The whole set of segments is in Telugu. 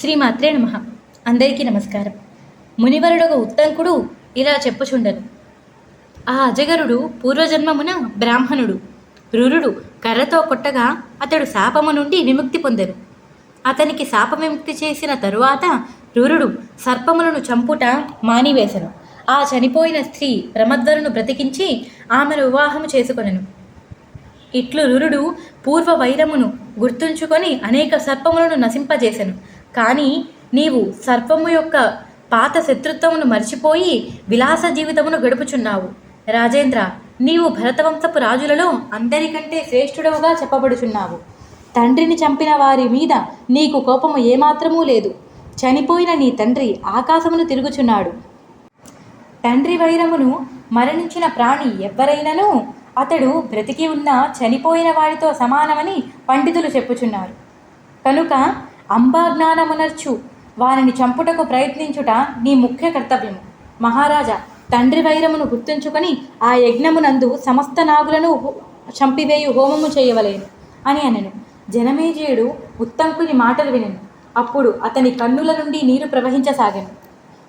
శ్రీమాత్రే నమ. అందరికీ నమస్కారం. మునివరుడొక ఉత్తంకుడు ఇలా చెప్పుచుండను. ఆ అజగరుడు పూర్వజన్మమున బ్రాహ్మణుడు. రురుడు కర్రతో కొట్టగా అతడు శాపము నుండి విముక్తి పొందెను. అతనికి శాప విముక్తి చేసిన తరువాత రురుడు సర్పములను చంపుట మానివేశను ఆ చనిపోయిన స్త్రీ ప్రమద్వరును బ్రతికించి ఆమెను వివాహము చేసుకొనెను. ఇట్లు రురుడు పూర్వ వైరమును గుర్తుంచుకొని అనేక సర్పములను నశింపజేసెను. కానీ నీవు సర్పము యొక్క పాత శత్రుత్వమును మర్చిపోయి విలాస జీవితమును గడుపుచున్నావు. రాజేంద్ర నీవు భరతవంశపు రాజులలో అందరికంటే శ్రేష్ఠుడవుగా చెప్పబడుచున్నావు. తండ్రిని చంపిన వారి మీద నీకు కోపము ఏమాత్రమూ లేదు. చనిపోయిన నీ తండ్రి ఆకాశమును తిరుగుచున్నాడు. తండ్రి వైరమును మరణించిన ప్రాణి ఎవ్వరైనను అతడు బ్రతికి ఉన్న చనిపోయిన వారితో సమానమని పండితులు చెప్పుచున్నారు. కనుక అంబాజ్ఞానమునర్చు. వారిని చంపుటకు ప్రయత్నించుట నీ ముఖ్య కర్తవ్యము. మహారాజా తండ్రి వైరమును గుర్తుంచుకొని ఆ యజ్ఞమునందు సమస్త నాగులను చంపివేయు హోమము చేయవలేను అని అనెను. జనమేజయుడు ఉత్తంకుని మాటలు వినెను. అప్పుడు అతని కన్నుల నుండి నీరు ప్రవహించసాగాను.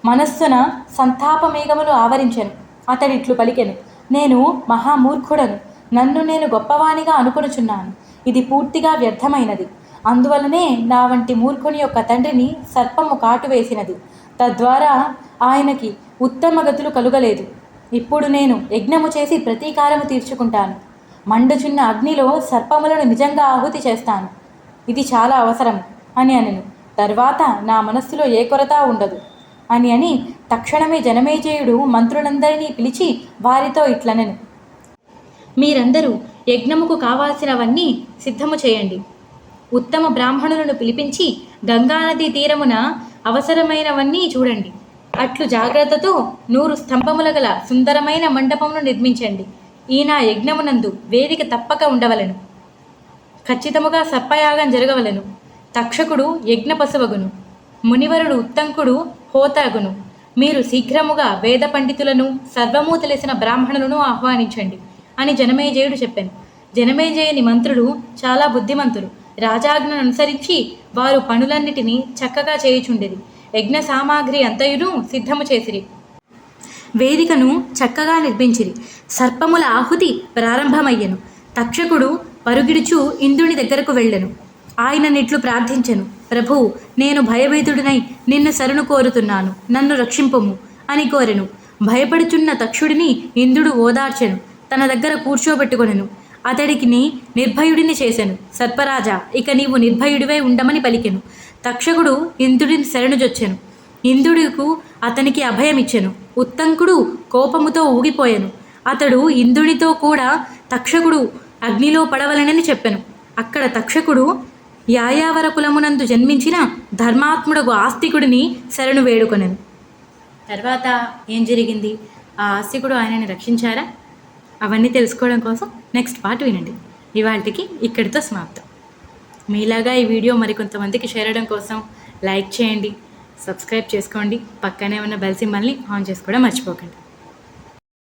మనస్సున సంతాపమేఘములు ఆవరించను. అతడిట్లు పలికెను. నేను మహామూర్ఖుడను. నన్ను నేను గొప్పవానిగా అనుకొనుచున్నాను. ఇది పూర్తిగా వ్యర్థమైనది. అందువలనే నా వంటి మూర్ఖుని యొక్క తండ్రిని సర్పము కాటు వేసినది. తద్వారా ఆయనకి ఉత్తమ గతులు కలుగలేదు. ఇప్పుడు నేను యజ్ఞము చేసి ప్రతీకారము తీర్చుకుంటాను. మండుచున్న అగ్నిలో సర్పములను నిజంగా ఆహుతి చేస్తాను. ఇది చాలా అవసరం అని అనను. తర్వాత నా మనస్సులో ఏ కొరత ఉండదు అని అని తక్షణమే జనమేజయుడు మంత్రులందరినీ పిలిచి వారితో ఇట్లనెను. మీరందరూ యజ్ఞముకు కావాల్సినవన్నీ సిద్ధము చేయండి. ఉత్తమ బ్రాహ్మణులను పిలిపించి గంగానది తీరమున అవసరమైనవన్నీ చూడండి. అట్లు జాగ్రత్తతో నూరు స్తంభముల గల సుందరమైన మండపమును నిర్మించండి. ఈయన యజ్ఞమునందు వేదిక తప్పక ఉండవలెను. ఖచ్చితముగా సర్పయాగం జరగవలెను. తక్షకుడు యజ్ఞ పశువగును మునివరుడు ఉత్తంకుడు హోతాగును. మీరు శీఘ్రముగా వేద పండితులను సర్వము తెలిసిన బ్రాహ్మణులను ఆహ్వానించండి అని జనమేజయుడు చెప్పాను. జనమేజయుని మంత్రులు చాలా బుద్ధిమంతులు రాజాజ్ఞను అనుసరించి వారు పనులన్నిటినీ చక్కగా చేయుచుండేది. యజ్ఞ సామాగ్రి అంతయును సిద్ధము చేసిరి. వేదికను చక్కగా నిర్మించిరి. సర్పముల ఆహుతి ప్రారంభమయ్యెను. తక్షకుడు పరుగిడుచు ఇంద్రుని దగ్గరకు వెళ్ళెను. ఆయన నిట్లు ప్రార్థించెను. ప్రభు నేను భయభీతుడినై నిన్ను శరణు కోరుతున్నాను. నన్ను రక్షింపము అని కోరెను. భయపడుచున్న తక్షుడిని ఇంద్రుడు ఓదార్చెను. తన దగ్గర కూర్చోబెట్టుకొనెను. అతడికిని నిర్భయుడిని చేసెను. సర్పరాజా ఇక నీవు నిర్భయుడివై ఉండమని పలికెను. తక్షకుడు ఇంద్రుడిని శరణుజొచ్చాను. ఇంద్రుడికు అతనికి అభయమిచ్చెను. ఉత్తంకుడు కోపముతో ఊగిపోయాను. అతడు ఇంద్రునితో కూడా తక్షకుడు అగ్నిలో పడవలనని చెప్పాను. అక్కడ తక్షకుడు యాయావర కులమునందు జన్మించిన ధర్మాత్ముడకు ఆస్తికుడిని శరణు వేడుకొనెను. తర్వాత ఏం జరిగింది? ఆ ఆస్తికుడు ఆయనని రక్షించారా? అవన్నీ తెలుసుకోవడం కోసం నెక్స్ట్ పార్ట్ వినండి. ఇవాళకి ఇక్కడితో సమాప్తం. మీలాగా ఈ వీడియో మరికొంతమందికి షేర్ చేయడం కోసం లైక్ చేయండి సబ్స్క్రైబ్ చేసుకోండి పక్కనే ఉన్న బెల్ సింబల్ని ఆన్ చేసుకోవడం మర్చిపోకండి.